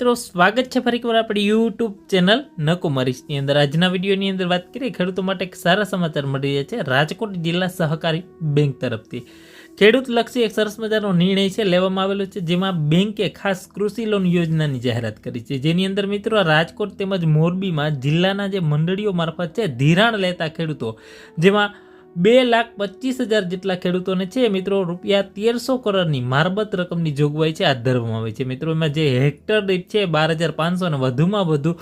મિત્રો, સ્વાગત છે ફરી એકવાર આપણી યુટ્યુબ ચેનલ નકુમરીશની અંદર. આજના વિડીયોની અંદર વાત કરીએ, ખેડૂતો માટે એક સારા સમાચાર મળી રહ્યા છે. રાજકોટ જિલ્લા સહકારી બેંક તરફથી. ખેડૂત લક્ષી એક સરસ મજાનો નિર્ણય છે લેવામાં આવેલો છે, જેમાં બેંકે ખાસ કૃષિ લોન યોજનાની જાહેરાત કરી છે. જેની અંદર મિત્રો, રાજકોટ તેમજ મોરબીમાં જિલ્લાના જે મંડળીઓ મારફત છે, ધિરાણ લેતા ખેડૂતો, જેમાં બે લાખ પચીસ હજાર જેટલા ખેડૂતોને છે મિત્રો, રૂપિયા તેરસો કરોડની મારબત રકમની જોગવાઈ છે. હાથ ધરવામાં આવી છે મિત્રો. એમાં જે હેક્ટર દીઠ છે, બાર હજાર પાંચસો અને વધુમાં વધુ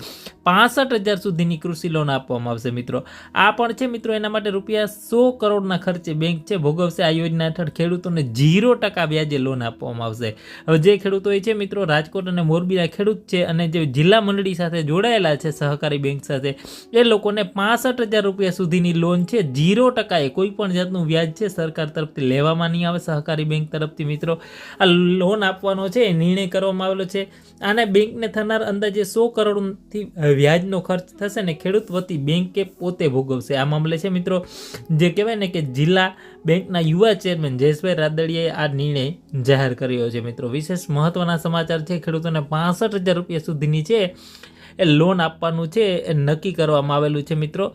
પાસઠ હજાર સુધીની કૃષિ લોન આપવામાં આવશે મિત્રો. આ પણ છે મિત્રો, એના માટે રૂપિયા સો કરોડના ખર્ચે બેંક છે, ભોગવશે આ યોજના હેઠળ ખેડૂતોને ઝીરો ટકા વ્યાજે લોન આપવામાં આવશે. હવે જે ખેડૂતો છે મિત્રો, રાજકોટ અને મોરબીના ખેડૂત છે અને જે જિલ્લા મંડળી સાથે જોડાયેલા છે, સહકારી બેંક સાથે, એ લોકોને પાસઠ હજાર રૂપિયા સુધીની લોન છે, ઝીરો ટકાએ. કોઈ પણ જાતનું વ્યાજ છે, સરકાર તરફથી લેવામાં નહીં આવે, સહકારી બેંક તરફથી મિત્રો. આ લોન આપવાનો છે, એ નિર્ણય કરવામાં આવેલો છે. આને બેંકને થનાર અંદાજે સો કરોડથી વ્યાજનો ખર્ચ થશે ને ખેડૂત વતી બેંકે પોતે ભોગવશે. આ મામલે છે મિત્રો, જે કહેવાય ને કે જિલ્લા બેંકના યુવા ચેરમેન જયેશભાઈ રાદડીયાએ આ નિર્ણય જાહેર કર્યો છે મિત્રો. વિશેષ મહત્વના સમાચાર છે, ખેડૂતોને પાસઠ હજાર રૂપિયા સુધીની છે એ લોન આપવાનું છે, એ નક્કી કરવામાં આવેલું છે મિત્રો.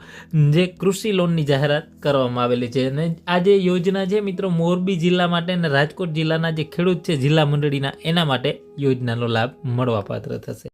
જે કૃષિ લોનની જાહેરાત કરવામાં આવેલી છે. અને આ જે યોજના છે મિત્રો, મોરબી જિલ્લા માટે અને રાજકોટ જિલ્લાના જે ખેડૂત છે જિલ્લા મંડળીના, એના માટે યોજનાનો લાભ મળવાપાત્ર થશે.